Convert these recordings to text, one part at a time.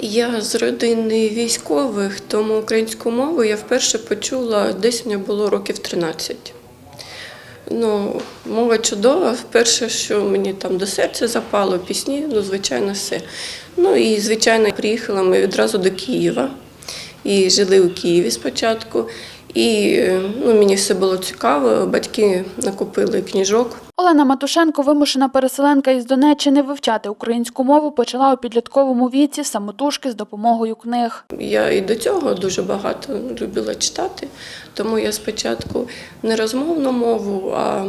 Я з родини військових, тому українську мову я вперше почула десь мені було років 13. Ну, мова чудова. Перше, що мені там до серця запало, пісні, ну, звичайно, все. Ну і, звичайно, приїхали ми відразу до Києва. І жили у Києві спочатку. І ну, мені все було цікаво. Батьки накупили книжок. Олена Матушенко, вимушена переселенка із Донеччини, вивчати українську мову почала у підлітковому віці самотужки з допомогою книг. Я і до цього дуже багато любила читати, тому я спочатку не розмовну мову, а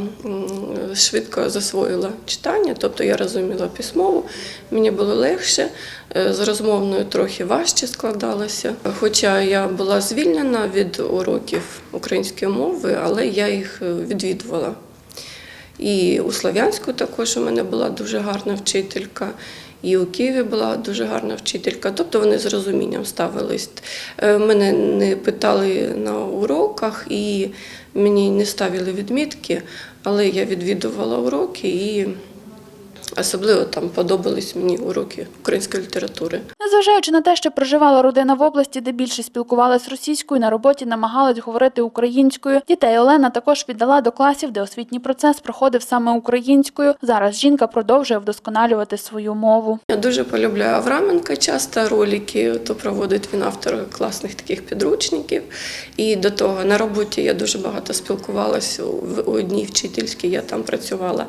швидко засвоїла читання, тобто я розуміла письмову, мені було легше, е, з розмовною трохи важче складалося. Хоча я була звільнена від уроків української мови, але я їх е, відвідувала. І у Слов'янську також у мене була дуже гарна вчителька, і у Києві була дуже гарна вчителька. Тобто вони з розумінням ставились. Е, Мене не питали на уроках і мені не ставили відмітки, але я відвідувала уроки і особливо там подобались мені уроки української літератури. Незважаючи на те, що проживала родина в області, де більше спілкувалась російською, на роботі намагалась говорити українською. Дітей Олена також віддала до класів, де освітній процес проходив саме українською. Зараз жінка продовжує вдосконалювати свою мову. Я дуже полюбляю Авраменка, часто ролики, то проводить він автор класних таких підручників. І до того на роботі я дуже багато спілкувалася в одній вчительській, я там працювала.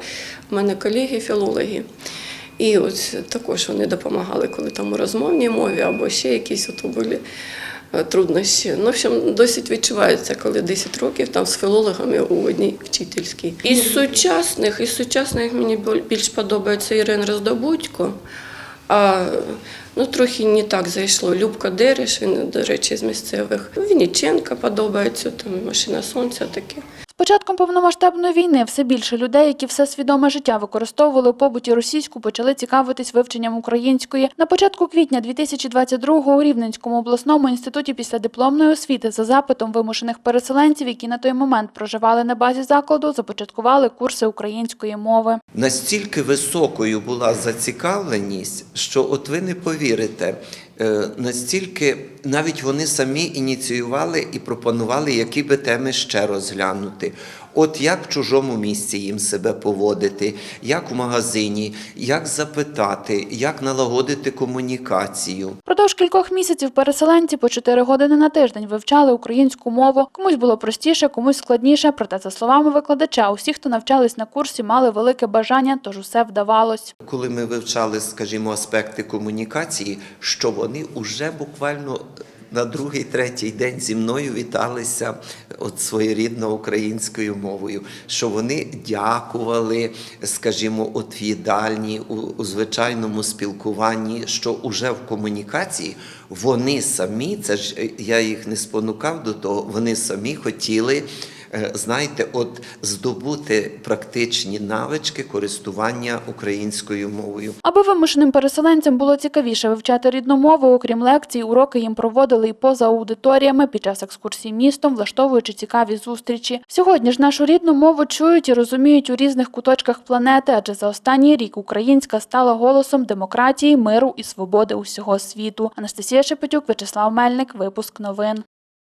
У мене колеги філологи. І ось також вони допомагали, коли там у розмовній мові або ще якісь ото були е, труднощі. Ну, в общем, досить відчувається, коли 10 років там з філологами у одній вчительській. Із сучасних, із сучасних мені більш подобається Ірина Роздобудько. А ну, трохи не так зайшло. Любка Дереш, він, до речі, з місцевих. Вінниченка подобається, там машина сонця таке. Початком повномасштабної війни все більше людей, які все свідоме життя використовували у побуті російську, почали цікавитись вивченням української. На початку квітня 2022-го у Рівненському обласному інституті післядипломної освіти за запитом вимушених переселенців, які на той момент проживали на базі закладу, започаткували курси української мови. Настільки високою була зацікавленість, що от ви не повірите, е, настільки навіть вони самі ініціювали і пропонували, які би теми ще розглянути. От як в чужому місці їм себе поводити, як в магазині, як запитати, як налагодити комунікацію. Продовж кількох місяців переселенці по 4 години на тиждень вивчали українську мову. Комусь було простіше, комусь складніше. Проте, за словами викладача, усі, хто навчались на курсі, мали велике бажання, тож усе вдавалось. Коли ми вивчали, скажімо, аспекти комунікації, що вони вже буквально на другий, третій день зі мною віталися от своєрідно українською мовою, що вони дякували, скажімо, от в їдальні, у, у звичайному спілкуванні, що уже в комунікації вони самі, це ж е, я їх не спонукав до того, вони самі хотіли. Е, Знаєте, от здобути практичні навички користування українською мовою. Аби вимушеним переселенцям було цікавіше вивчати рідну мову, окрім лекцій, уроки їм проводили і поза аудиторіями під час екскурсій містом, влаштовуючи цікаві зустрічі. Сьогодні ж нашу рідну мову чують і розуміють у різних куточках планети, адже за останній рік українська стала голосом демократії, миру і свободи усього світу. Анастасія Шепетюк, Вячеслав Мельник, випуск новин.